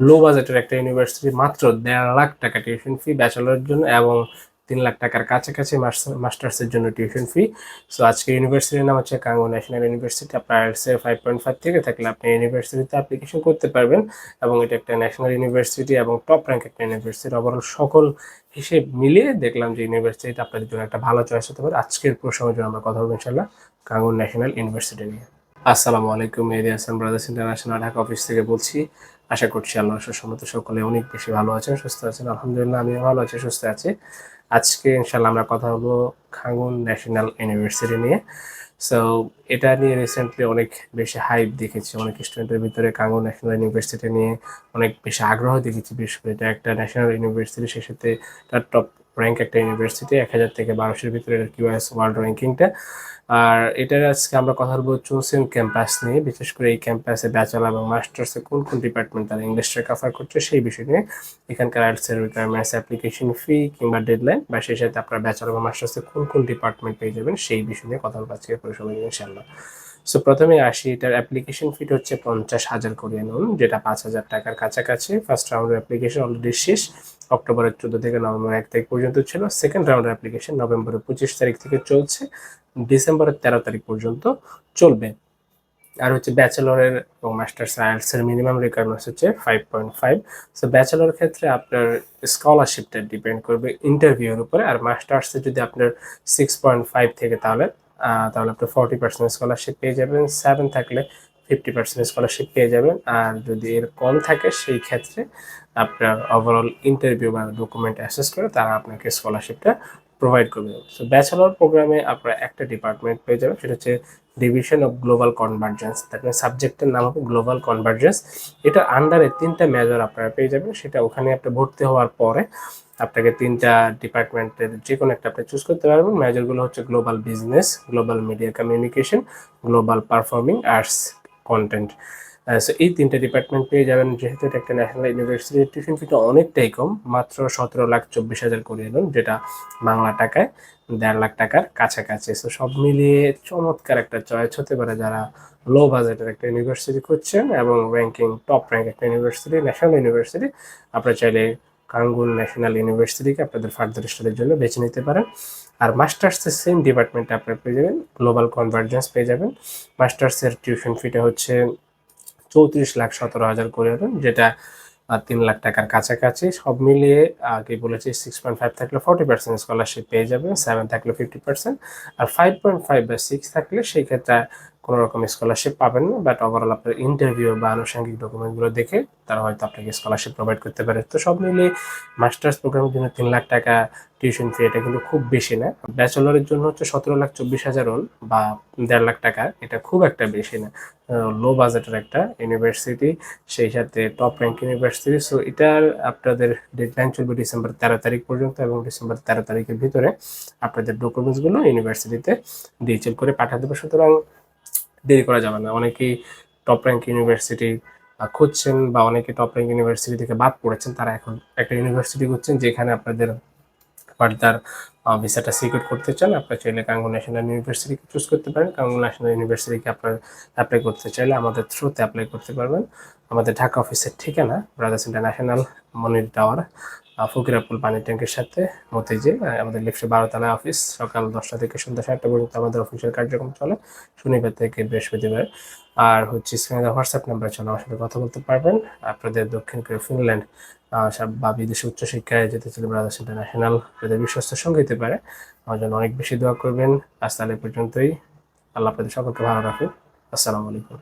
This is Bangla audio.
লো বাজেটের একটা ইউনিভার্সিটি মাত্র দেড় লাখ টাকা টিউশন ফি ব্যাচেলরের জন্য এবং তিন লাখ টাকার কাছাকাছি মাস্টার্সের জন্য টিউশন ফি সো আজকে ইউনিভার্সিটির নাম হচ্ছে কাঙ্গো ন্যাশনাল ইউনিভার্সিটি আপনার ফাইভ পয়েন্ট ফাইভ থেকে থাকলে আপনি ইউনিভার্সিটিতে অ্যাপ্লিকেশন করতে পারবেন এবং এটা একটা ন্যাশনাল ইউনিভার্সিটি এবং টপ র্যাঙ্ক একটা ইউনিভার্সিটি ওভারঅল সকল হিসেব মিলিয়ে দেখলাম যে ইউনিভার্সিটিটা আপনাদের জন্য একটা ভালো চয়েস হতে পারে। আজকের প্রসঙ্গের জন্য আমরা কথা বলব ইনশাল্লাহ কাঙ্গো ন্যাশনাল ইউনিভার্সিটি নিয়ে। আসসালামু আলাইকুম Hasan brothers international Dhaka office থেকে বলছি। আশা করছি আল্লাহ সুসম্মত সকলে অনেক বেশি ভালো আছেন, সুস্থ আছেন। আলহামদুলিল্লাহ, আমিও ভালো আছি, সুস্থ আছি। আজকে ইনশাল্লাহ আমরা কথা বলব খাঙ্গুন ন্যাশনাল ইউনিভার্সিটি নিয়ে। সো এটা নিয়ে রিসেন্টলি অনেক বেশি হাইপ দেখেছি, অনেক স্টুডেন্টের ভিতরে কাঙ্গুন ন্যাশনাল ইউনিভার্সিটি নিয়ে অনেক বেশি আগ্রহ দেখেছি। বিশেষ করে এটা একটা ন্যাশনাল ইউনিভার্সিটি, সে সাথে টপ র্যাঙ্ক একটা ইউনিভার্সিটি এক হাজার থেকে বারোশোর ভিতরে কিউএস ওয়ার্ল্ড র্যাঙ্কিংটা আর এটার আজকে আমরা কথা বলব চুনসেন ক্যাম্পাস নিয়ে। বিশেষ করে এই ক্যাম্পাসে ব্যাচেলার এবং মাস্টার্সে কোন কোন ডিপার্টমেন্ট তারা ইংলিশটা কাভার করছে সেই বিষয় নিয়ে। এখানকার আর্টসের রিকোয়ারমেন্টস অ্যাপ্লিকেশন ফি কিংবা ডেডলাইন বা সেই সাথে আপনার ব্যাচেলার বা মাস্টার্সে কোন কোন ডিপার্টমেন্ট পেয়ে যাবেন সেই বিষয় নিয়ে কথা বলব আজকে পরিসংখ্যান ইনশাল্লাহ সো প্রথমে আসি, এটার অ্যাপ্লিকেশন ফিট হচ্ছে পঞ্চাশ হাজার কোরিয়ান নুন যেটা পাঁচ হাজার টাকার কাছাকাছি। ফার্স্ট রাউন্ডের অ্যাপ্লিকেশন অলরেডি শেষ অক্টোবরের চোদ্দ থেকে নভেম্বর এক তারিখ পর্যন্ত ছিল। সেকেন্ড রাউন্ডের অ্যাপ্লিকেশন নভেম্বরের পঁচিশ তারিখ থেকে চলছে ডিসেম্বরের তেরো তারিখ পর্যন্ত চলবে। আর হচ্ছে ব্যাচেলরের এবং মাস্টার্স আয়ার্সের মিনিমাম রিকোয়ারমেন্টস হচ্ছে five point five so bachelor ক্ষেত্রে আপনার স্কলারশিপটা ডিপেন্ড করবে ইন্টারভিউর উপরে। আর মাস্টার্সে যদি আপনার সিক্স পয়েন্ট ফাইভ থেকে তাহলে তাহলে আপনি ফর্টি পার্সেন্ট স্কলারশিপ পেয়ে যাবেন। সেভেন থাকলে ফিফটি পার্সেন্ট স্কলারশিপ পেয়ে যাবেন। আর যদি এর কম থাকে, সেই ক্ষেত্রে আপনার ওভারঅল ইন্টারভিউ বা ডকুমেন্ট অ্যাসেস করে তারা আপনাকে স্কলারশিপটা প্রোভাইড করবে। সো ব্যাচেলর প্রোগ্রামে আপনারা একটা ডিপার্টমেন্ট পেয়ে যাবেন, সেটা হচ্ছে ডিভিশন অফ গ্লোবাল কনভার্জেন্স তার সাবজেক্টের নাম হবে গ্লোবাল কনভার্জেন্স এটা আন্ডারে তিনটা মেজর আপনারা পেয়ে যাবেন। সেটা ওখানে আপনি ভর্তি হওয়ার পরে আপনাকে তিনটা ডিপার্টমেন্টের যে কোনো একটা আপনি চুজ করতে পারবেন। মেজরগুলো হচ্ছে global business global media communication global performing arts content so এই তিনটে ডিপার্টমেন্ট পেয়ে যাবেন। যেহেতু এটা একটা ন্যাশনাল ইউনিভার্সিটি টিউশন ফিটা অনেকটাই কম, মাত্র সতেরো লাখ চব্বিশ হাজার করিয়ে নেন যেটা বাংলা টাকায় দেড় লাখ টাকার কাছাকাছি। সো সব মিলিয়ে চমৎকার একটা চয়েস হতে পারে যারা লো বাজেটের একটা ইউনিভার্সিটি খুঁজছেন এবং র্যাঙ্কিং টপ র্যাঙ্ক একটা ইউনিভার্সিটি ন্যাশনাল ইউনিভার্সিটি আপনারা চাইলে কাঙ্গুন ন্যাশনাল ইউনিভার্সিটিকে আপনাদের ফার্দার স্টাডির জন্য বেছে নিতে পারেন। আর মাস্টার্সের সেম ডিপার্টমেন্টে আপনারা পেয়ে যাবেন গ্লোবাল কনভার্জেন্স পেয়ে যাবেন। মাস্টার্সের টিউশন ফিটা হচ্ছে চৌত্রিশ লাখ সতেরো হাজার করে যেটা তিন লাখ টাকার কাছাকাছি সব মিলিয়ে আগে বলেছি সিক্স পয়েন্ট ফাইভ থাকলে ফর্টি পার্সেন্ট স্কলারশিপ পেয়ে যাবে সেভেন থাকলে ফিফটি পার্সেন্ট আর ফাইভ পয়েন্ট ফাইভ বা সিক্স থাকলে সেই ক্ষেত্রে কোনো রকম স্কলারশিপ পাবেন না। বাট ওভারঅল আপনার ইন্টারভিউ বা আনুষঙ্গিক ডকুমেন্টগুলো দেখে তারা হয়তো আপনাকে স্কলারশিপ প্রোভাইড করতে পারে। তো সব মিলিয়ে মাস্টার্স প্রোগ্রামের জন্য তিন লাখ টাকা টিউশন ফি এটা কিন্তু খুব বেশি না। ব্যাচেলরের জন্য হচ্ছে সতেরো লাখ চব্বিশ হাজার বা দেড় লাখ টাকা, এটা খুব একটা বেশি না। লো বাজেটের একটা ইউনিভার্সিটি সেই সাথে টপ র্যাঙ্ক ইউনিভার্সিটি সো এটার আপনাদের ডেডলাইন চলবে ডিসেম্বর তেরো তারিখ পর্যন্ত এবং ডিসেম্বর তেরো তারিখের ভিতরে আপনাদের ডকুমেন্টসগুলো ইউনিভার্সিটিতে ডিজিটাল করে পাঠিয়ে দেবে। সুতরাং দেরি করা যাবে না। অনেকেই টপ র্যাঙ্ক ইউনিভার্সিটি খুঁজছেন বা অনেকে টপ র্যাঙ্ক ইউনিভার্সিটি থেকে বাদ পড়েছেন, তারা এখন একটা ইউনিভার্সিটি খুঁজছেন, যেখানে আপনাদের ফার্দার ভিসাটা সিকিউর করতে চান, আপনার চাইলে কাঙ্গু ন্যাশনাল ইউনিভার্সিটিকে চুজ করতে পারেন। কাঙ্গু ন্যাশনাল ইউনিভার্সিটিকে আপনার অ্যাপ্লাই করতে চাইলে আমাদের থ্রুতে অ্যাপ্লাই করতে পারবেন। আমাদের ঢাকা অফিসের ঠিকানা brothers international Monir tower Fakirapul পানি ট্যাঙ্কের সাথে মতিঝি আমাদের লিফটে বারোতলা অফিস সকাল দশটা থেকে সন্ধ্যা সাতটা পর্যন্ত আমাদের অফিসের কার্যক্রম চলে, শনিবার থেকে বৃহস্পতিবার। আর হচ্ছে স্ক্রিনে হোয়াটসঅ্যাপ নাম্বার চলে আমার সাথে কথা বলতে পারবেন। আপনাদের দক্ষিণ কোরিয়া ফিনল্যান্ড বা বিদেশে উচ্চশিক্ষায় যেতে চাইলে ব্রাদার্স ইন্টারন্যাশনাল যাদের বিশ্বস্ত সঙ্গে হতে পারে। আমার জন্য অনেক বেশি দোয়া করবেন। আজ তাহলে পর্যন্তই। আল্লাহ আপনাদের সকলকে ভালো রাখুন আসসালামু আলাইকুম।